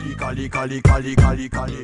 Kali, kali, kali, kali, kali, kali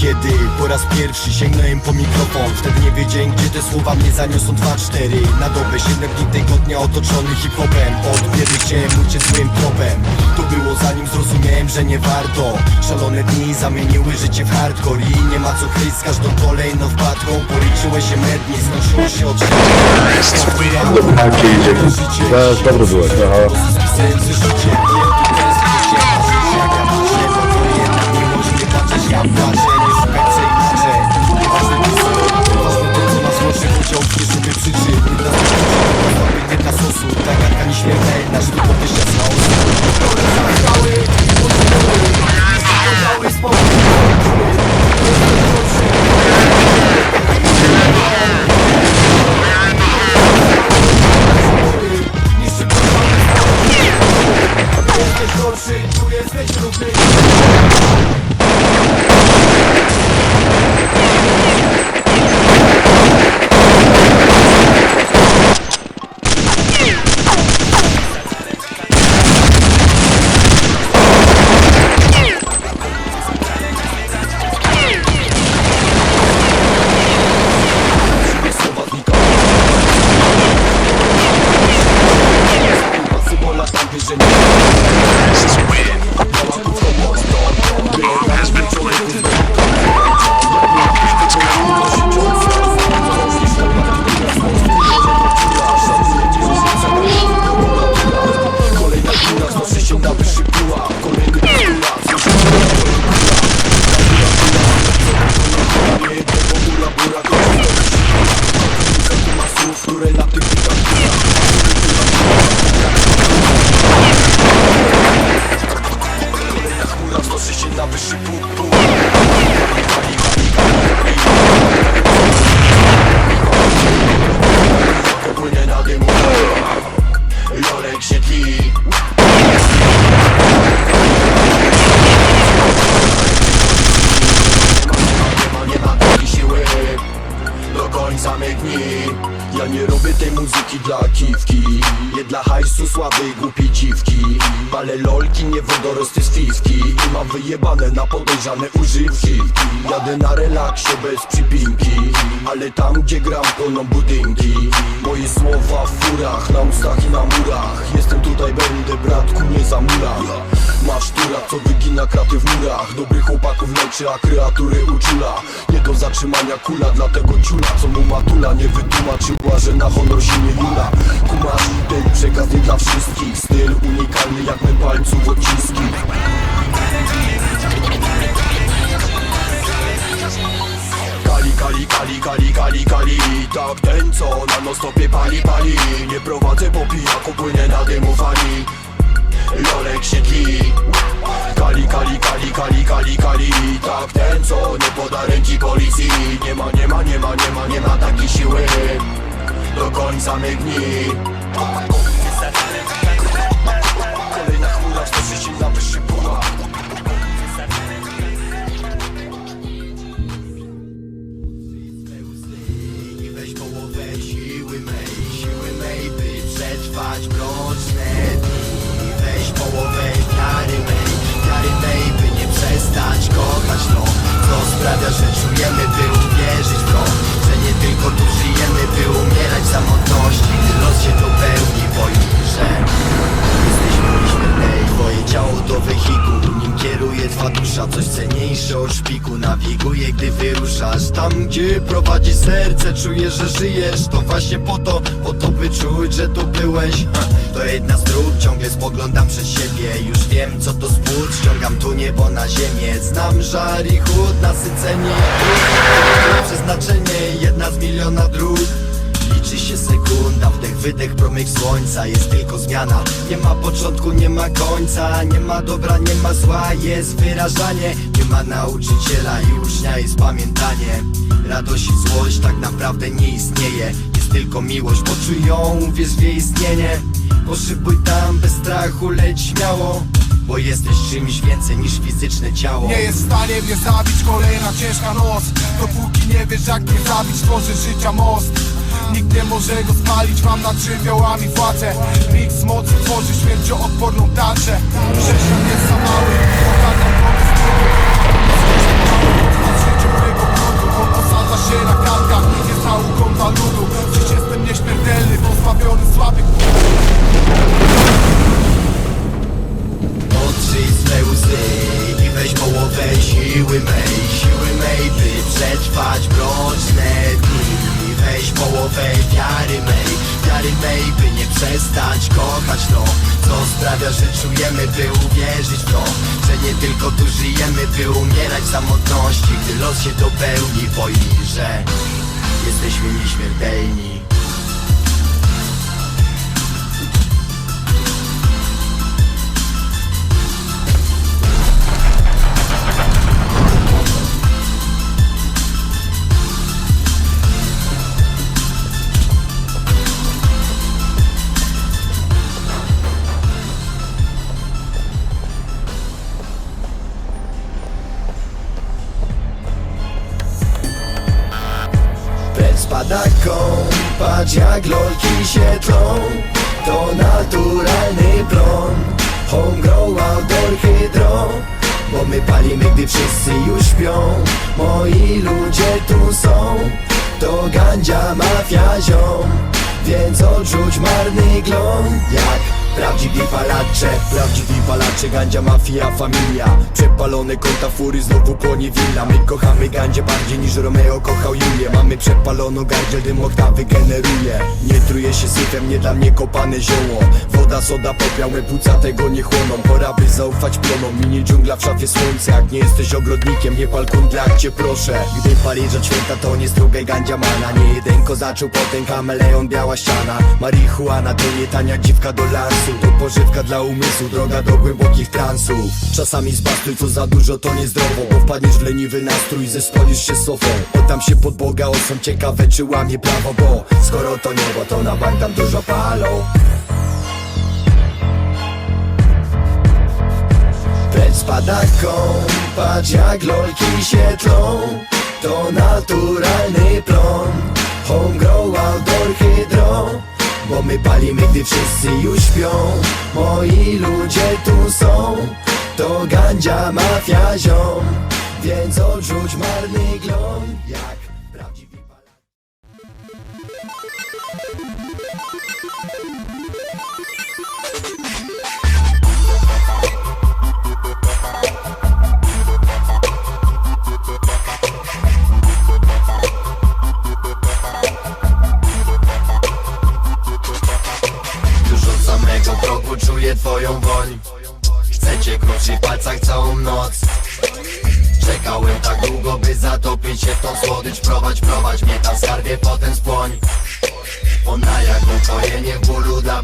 Kiedy? Po raz pierwszy sięgnąłem po mikrofon. Wtedy nie wiedziałem gdzie te słowa mnie zaniosą. 2-4 Na dobę 7 dni tygodnia otoczony hip-hopem. Odbierny chciałem uciec złym tropem To było zanim zrozumiałem, że nie warto. Szalone dni zamieniły życie w hardcore I nie ma co kryć. Z każdą kolejną wpadką Policzyłeś się mednie, skończyło się od ci idzie. Dobry byłeś, aha. Ja nie robię tej muzyki dla kiwki. Nie dla hajsu słabej głupiej dziwki. Palę lolki, nie wodorosty z fiwki I mam wyjebane na podejrzane używki. Jadę na relaksie bez przypinki. Ale tam gdzie gram płoną budynki. Moje słowa w furach, na ustach i na murach. Jestem tutaj, będę bratku, nie zamula Masz tura, co wygina kraty w murach. Dobrych chłopaków leczy, a kreatury uczula. Nie do zatrzymania kula, dlatego ciula Co matula nie wytłumaczyła, że na honor się nie lula. Kumasz, ten przekaz nie dla wszystkich. Styl unikalny jak my palców odciski. Kali, kali, kali, kali, kali, kali. Tak ten co na no stopie pali, pali. Nie prowadzę po pijaku, płynę na dymu fali. Lolek się Kali, kali, kali, kali, kali, kali. Tak co nie poda ręki policji. Nie ma, nie ma, nie ma, nie ma, nie ma takiej siły. Do końca mych dni Kolejna chmura, wstrzy się na wyższy pułap weź połowę siły mej, siły mej, by przetrwać mroczne dni. Weź połowę wiary mej, wiary mej, by nie przestać kochać to Co sprawia, że czujemy, by uwierzyć w to Że nie tylko tu żyjemy, by umierać w samotności Gdy los się dopełni, od szpiku Nawiguje, gdy wyruszasz Tam, gdzie prowadzi serce, czujesz, że żyjesz To właśnie po to, po to by czuć, że tu byłeś. To jedna z dróg, ciągle spoglądam przed siebie. Już wiem, co to spód, ściągam tu niebo na ziemię. Znam żar i chłód, nasycenie. Przeznaczenie, jedna z miliona dróg Liczy się sekunda, wdech, wydech, promyk słońca. Jest tylko zmiana, nie ma początku, nie ma końca. Nie ma dobra, nie ma zła, jest wyrażanie. Nie ma nauczyciela i ucznia, jest pamiętanie. Radość i złość tak naprawdę nie istnieje. Jest tylko miłość, poczuj ją, uwierz w jej istnienie. Poszybuj tam bez strachu, leć śmiało. Bo jesteś czymś więcej niż fizyczne ciało. Nie jest w stanie mnie zabić. Kolejna ciężka noc. Dopóki nie wiesz jak mnie zabić, tworzy życia most Nikt nie może go spalić, mam nad żywiołami władzę. Mix mocy tworzy śmiercioodporną tarczę. Wrzeszczam jest za mały, ogarniam nad życiem tego prądu On osadza się na karkach, jest nauką dla ludu Dziś jestem nieśmiertelny, pozbawiony słabych by uwierzyć w to Że nie tylko tu żyjemy, by umierać w samotności Gdy los się dopełni, boi, że jesteśmy nieśmiertelni spada patrz jak lolki się tlą. To naturalny plon. Home grow outdoor hydro. Bo my palimy gdy wszyscy już śpią. Moi ludzie tu są. To gandzia mafia ziom. Więc odrzuć marny glon Jak Prawdziwi palacze, prawdziwi palacze Gandzia, mafia, familia. Przepalone konta fury, znowu płonie willa. My kochamy gandzie bardziej niż Romeo kochał Julię. Mamy przepaloną gardziel, dym oktawy generuje. Nie truje się syfem, nie dla mnie kopane zioło. Woda, soda, popiał, me płuca tego nie chłoną. Pora by zaufać plonom, minie dżungla w szafie słońce Jak nie jesteś ogrodnikiem, nie pal kundla, jak cię proszę. Gdy palisz od święta, to nie strugaj gandzia mana. Nie jeden zaczął potem kameleon, biała ściana. Marihuana to nie tania dziwka do To pożywka dla umysłu, droga do głębokich transów. Czasami zbastuj, co za dużo to niezdrowo Bo wpadniesz w leniwy nastrój, zespolisz się sofą Oddam się pod Boga, osą ciekawe czy łamie prawo Bo skoro to niebo, to na bank tam dużo palą. Precz spada patrz jak lolki się tlą To naturalny plon My palimy gdy wszyscy już śpią. Moi ludzie tu są To gandzia mafia ziom. Więc odrzuć marny glon Chcecie kruszy w palcach całą noc. Czekałem tak długo, by zatopić się w tą słodycz. Prowadź, prowadź mnie tam skarbie, potem spłoń. Ona jak ukojenie w bólu dla